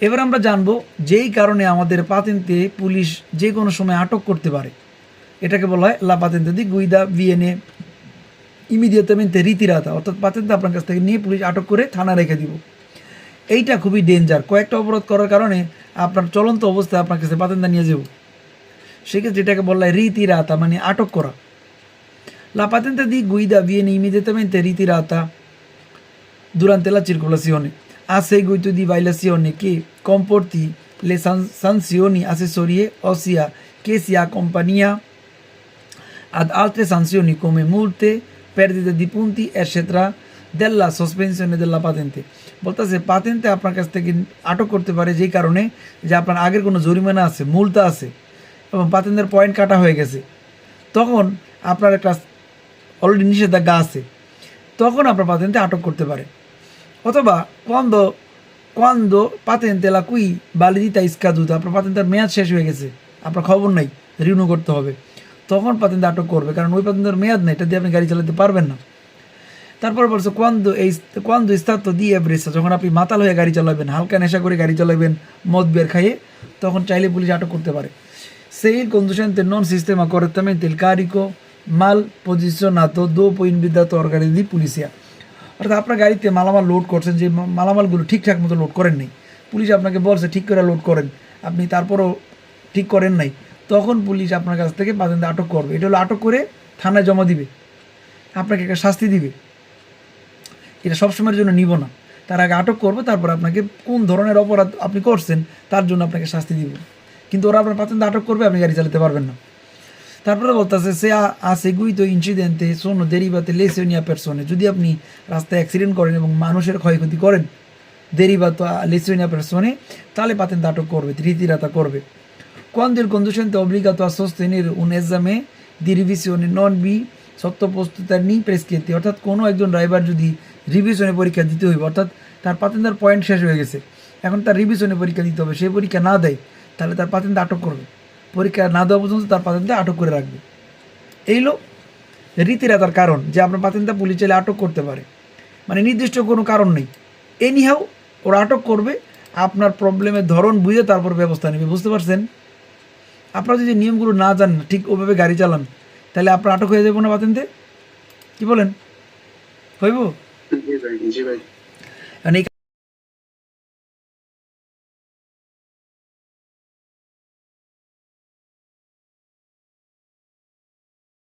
এবার আমরা জানব যেই কারণে আমাদের পাতেন্তে পুলিশ যে কোনো সময় আটক করতে পারে। এটাকে বলা হয় লা পাতেন্তে দি গুইদা ভিয়েনে ইমিডিয়েটমেন্টে রীতিরাতা। অর্থাৎ পাতেন্তে আপনার কাছ থেকে নিয়ে পুলিশ আটক করে থানা রেখে দিব। এইটা খুবই ডেঞ্জার। কয়েকটা অবরোধ করার কারণে আপনার চলন্ত অবস্থায় আপনার কাছে পাতেন্তা নিয়ে যাব। সেক্ষেত্রে এটাকে বলা হয় রীতিরাতা মানে আটক করা। La patente di guida viene immediatamente ritirata durante la circolazione seguito di violazione che comporti le san- sanzioni accessorie, ossia che si accompagna ad altre sanzioni come multe, perdita di punti, eccetera, della sospensione della patente. বলতেছে পাতেন্টে আপনার কাছ থেকে আটক করতে পারে যেই কারণে যে আপনার আগের কোনো জরিমানা আছে মূলতা আছে এবং পাতেন্টের পয়েন্ট কাটা হয়ে গেছে তখন আপনার একটা অলরেডি নিষেধাজ্ঞা আছে তখন আপনার পাতেন্টে আটক করতে পারে অথবা quando quando patente la cui validità è আপনার পাতেন্টের মেয়াদ শেষ হয়ে গেছে, আপনার খবর নাই রিনিউ করতে হবে। তখন পাতেন্ট আটক করবে, কারণ ওই পাতেন্টের মেয়াদ নেই, এটা দিয়ে আপনি গাড়ি চালাতে পারবেন না। তারপর বলছে কোয়ান্দ এই কোয়ান্দ স্থাত্ত দিয়ে এভরেসা যখন আপনি মাতাল হয়ে গাড়ি চালাবেন, হালকা নেশা করে গাড়ি চালাবেন, মদ বের খাইয়ে, তখন চাইলে পুলিশ আটক করতে পারে। সেই conducente non sistema correttamente il carico mal posizionato dopo invitato organi di polizia অর্থাৎ আপনার গাড়িতে মালামাল লোড করছেন, যে মালামালগুলো ঠিকঠাক মতো লোড করেন নাই। পুলিশ আপনাকে বলছে, ঠিক করে লোড করেন। আপনি তারপরও ঠিক করেন নাই। তখন পুলিশ আপনার কাছ থেকে বাজেন্দা আটক করবে। এটা হলো আটক করে থানায় জমা দিবে। আপনাকে একটা শাস্তি দিবে। এটা সবসময়ের জন্য নিব না। তার আগে আটক করব, তারপর আপনাকে কোন ধরনের অপরাধ আপনি করছেন, তার জন্য আপনাকে শাস্তি দিব। কিন্তু ওরা আপনার পাতেন আটক করবে, আপনি গাড়ি চালাতে পারবেন না। তারপরে বলতেছে, সে আ seguito incidente sono derivate lesioni a persone যদি আপনি রাস্তায় অ্যাক্সিডেন্ট করেন এবং মানুষের ক্ষয়ক্ষতি করেন derivato a lesioni a persone তাহলে পাতেন আটক করবে, রীতিরাতা করবে। quando il conducente è obbligato a sostenere un esame di revisione non vi sottoposto ni prescritti অর্থাৎ কোনো একজন ড্রাইভার যদি রিভিশনে পরীক্ষা দিতে হইবে, অর্থাৎ তার পাতেন্দার পয়েন্ট শেষ হয়ে গেছে। এখন তার রিভিশনে পরীক্ষা দিতে হবে সেই পরীক্ষা না দেয়, তাহলে তার পাতেন্দ আটক করবে। পরীক্ষা না দেওয়া পর্যন্ত তার পাতেন্তে আটক করে রাখবে। এই হলো রীতিরাতার কারণ যে আপনার পাতেন্তা পুলিশ চাইলে আটক করতে পারে। মানে নির্দিষ্ট কোনো কারণ নেই। এনিহাও ওরা আটক করবে আপনার প্রবলেমের ধরন বুঝে তারপর ব্যবস্থা নেবে। বুঝতে পারছেন? আপনারা যদি নিয়মগুলো না জানেন ঠিক ওভাবে গাড়ি চালান তাহলে আপনার আটক হয়ে যাব না পাতেন্তে কি বলেন? হইব? জি ভাই। মানে